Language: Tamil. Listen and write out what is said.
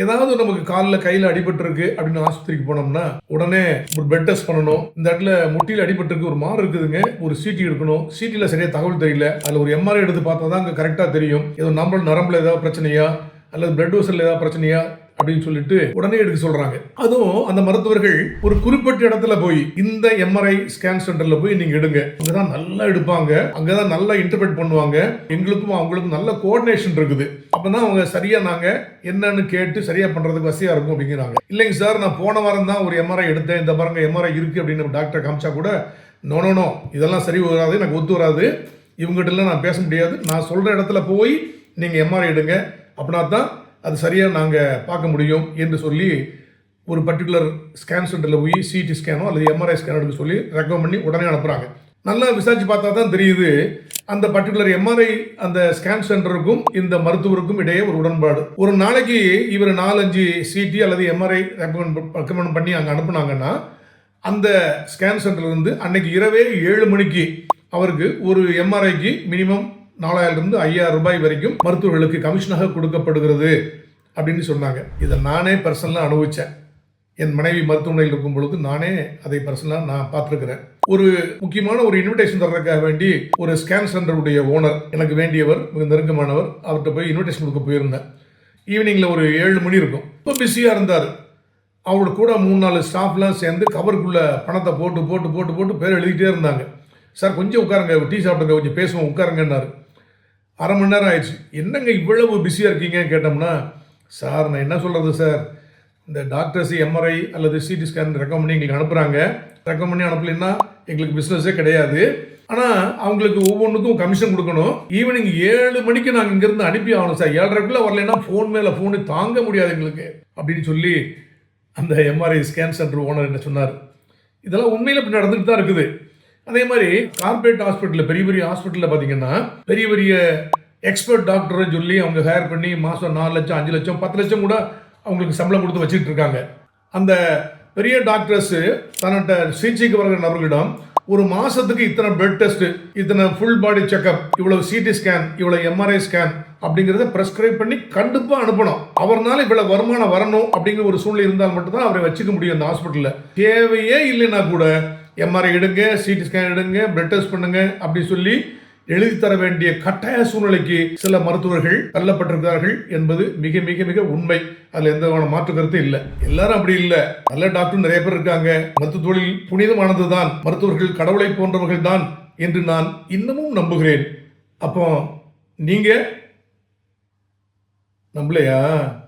ஏதாவது நமக்கு காலில் கையில் அடிபட்டிருக்கு அப்படின்னு ஆஸ்பத்திரிக்கு போனோம்னா உடனே ஒரு பெட் டெஸ்ட் பண்ணணும். இந்த இடத்துல முட்டியில் அடிபட்டிருக்கு ஒரு மாறு இருக்குதுங்க. ஒரு சிடி எடுக்கணும். சிடியில் சரியா தகவல் தெரியல. அதில் ஒரு எம்ஆர்ஐ எடுத்து பார்த்தா தான் அங்கே கரெக்டாக தெரியும். ஏதோ நம்மளோட நரம்புல ஏதாவது பிரச்சனையா? அல்லது பிளட் வெசல் ஏதாவது பிரச்சனையா? அப்படின்னு சொல்லிட்டு உடனே எடுக்க சொல்றாங்க. அதுவும் அந்த மருத்துவர்கள் ஒரு குறிப்பிட்ட இடத்துல போய் இந்த எம்ஆர்ஐ ஸ்கேன் சென்டர்ல போய் நீங்க எடுங்க. அங்கதான் நல்லா எடுப்பாங்க. அங்கதான் நல்லா இன்டர்பிரட் பண்ணுவாங்க. எங்களுக்கும் அவங்களுக்கும் நல்ல கோஆர்டினேஷன் இருக்குது. அப்பதான் அவங்க சரியா நாங்க என்னன்னு கேட்டு சரியா பண்றதுக்கு வசதியா இருக்கும் அப்படிங்கிறாங்க. இல்லைங்க சார் நான் போன வாரம் தான் ஒரு எம்ஆர்ஐ எடுத்தேன். இந்த பாருங்க எம்ஆர்ஐ இருக்கு அப்படின்னு டாக்டர் காமிச்சா கூட நோ நோ நோ இதெல்லாம் சரி வராது. எனக்கு ஒத்து வராது. இவங்ககிட்ட எல்லாம் நான் பேச முடியாது. நான் சொல்ற இடத்துல போய் நீங்க எம்ஆர்ஐ எடுங்க. அப்படின்னா தான் அது சரியாக நாங்கள் பார்க்க முடியும் என்று சொல்லி ஒரு பர்டிகுலர் ஸ்கேன் சென்டரில் போய் சிடி ஸ்கேனோ அல்லது எம்ஆர்ஐ ஸ்கேனோ எடுக்க சொல்லி ரெக்கமெண்ட் பண்ணி உடனே அனுப்புகிறாங்க நல்லா விசாரித்து பார்த்தா தான் தெரியுது அந்த பர்டிகுலர் எம்ஆர்ஐ அந்த ஸ்கேன் சென்டருக்கும் இந்த மருத்துவருக்கும் இடையே ஒரு உடன்பாடு. ஒரு நாளைக்கு இவர் நாலஞ்சு சிடி அல்லது எம்ஆர்ஐ ரெக்கமெண்ட் ரெக்கமெண்ட் பண்ணி அங்கே அனுப்புனாங்கன்னா அந்த ஸ்கேன் சென்டர்லேருந்து அன்னைக்கு இரவே ஏழு மணிக்கு அவருக்கு ஒரு எம்ஆர்ஐக்கு மினிமம் நாலாயிரம்லேருந்து ஐயாயிரம் ரூபாய் வரைக்கும் மருத்துவர்களுக்கு கமிஷனாக கொடுக்கப்படுகிறது அப்படின்னு சொன்னாங்க. இதை நானே பர்சனலாக அனுபவித்தேன் என் மனைவி மருத்துவமனையில் இருக்கும் பொழுது நானே அதை பர்சனலாக நான் பார்த்துருக்கிறேன். ஒரு முக்கியமான ஒரு இன்விடேஷன் தர்றதுக்காக வேண்டி ஒரு ஸ்கேன் சென்டருடைய ஓனர் எனக்கு வேண்டியவர் மிக நெருக்கமானவர் அவர்கிட்ட போய் இன்விடேஷன் கொடுக்க போயிருந்தேன். ஈவினிங்கில் ஒரு ஏழு மணி இருக்கும். இப்போ பிஸியாக இருந்தார். அவரோட கூட மூணு நாலு ஸ்டாஃப்லாம் சேர்ந்து கவருக்குள்ளே பணத்தை போட்டு போட்டு போட்டு போட்டு பேர் எழுதிட்டே இருந்தாங்க. சார் கொஞ்சம் உட்காருங்க டீ சாப்பிடுங்க கொஞ்சம் பேசுவோம் உட்காருங்கன்னாரு. அரை மணி நேரம் ஆயிடுச்சு. என்னங்க இவ்வளவு பிஸியாக இருக்கீங்கன்னு கேட்டோம்னா சார் நான் என்ன சொல்கிறது சார்? இந்த டாக்டர்ஸ் எம்ஆர்ஐ அல்லது சிடி ஸ்கேன் ரெக்கமெண்ட் பண்ணி எங்களுக்கு அனுப்புகிறாங்க ரெக்கமெண்ட் பண்ணி அனுப்பலைன்னா எங்களுக்கு பிஸ்னஸே கிடையாது. ஆனால் அவங்களுக்கு ஒவ்வொன்றுக்கும் கமிஷன் கொடுக்கணும். ஈவினிங் ஏழு மணிக்கு நாங்கள் இங்கேருந்து அனுப்பி ஆகணும் சார். ஏழரைக்குள்ளே வரலைன்னா ஃபோன் மேலே ஃபோனு தாங்க முடியாது எங்களுக்கு அப்படின்னு சொல்லி அந்த எம்ஆர்ஐ ஸ்கேன் சென்டர் ஓனர் என்ன சொன்னார். இதெல்லாம் உண்மையில் இப்படி நடந்துட்டு தான் இருக்குது. அதே மாதிரி கார்பரேட் ஹாஸ்பிட்டலில் பெரிய பெரிய ஹாஸ்பிட்டலில் பார்த்தீங்கன்னா பெரிய பெரிய எக்ஸ்பர்ட் டாக்டரை சொல்லி அவங்க ஹையர் பண்ணி மாதம் நாலு லட்சம் அஞ்சு லட்சம் பத்து லட்சம் கூட அவங்களுக்கு சம்பளம் கொடுத்து வச்சுட்டு இருக்காங்க. அந்த பெரிய டாக்டர்ஸு தன்னிட்ட சிகிச்சைக்கு வர நபர்களிடம் ஒரு மாதத்துக்கு இத்தனை பிளட் டெஸ்ட் இத்தனை ஃபுல் பாடி செக்அப் இவ்வளோ சிடி ஸ்கேன் இவ்வளோ எம்ஆர்ஐ ஸ்கேன் அப்படிங்கிறத ப்ரெஸ்கிரைப் பண்ணி கண்டிப்பாக அனுப்பணும். அவர்னால இவ்வளோ வருமானம் வரணும் அப்படிங்கிற ஒரு சூழ்நிலை இருந்தால் மட்டும்தான் அவரை வச்சுக்க முடியும் அந்த ஹாஸ்பிட்டலில் தேவையே இல்லைன்னா கூட எம்ஆர்ஐ எடுங்க சிடி ஸ்கேன் எடுங்க பிளட் டெஸ்ட் பண்ணுங்க அப்படி சொல்லி எழுதி தர வேண்டிய கட்டாய சூழ்நிலைக்கு சில மருத்துவர்கள் தள்ளப்பட்டிருக்கிறார்கள் என்பது மிக மிக மிக உண்மை. அதுல எந்த விதமான மாற்று கருத்து இல்லை. எல்லாரும் அப்படி இல்லை. நல்ல டாக்டர் நிறைய பேர் இருக்காங்க. மருத்துவ தொழில் புனிதமானது தான் மருத்துவர்கள் கடவுளை போன்றவர்கள் தான் என்று நான் இன்னமும் நம்புகிறேன். அப்போ நீங்க? நம்பலையா?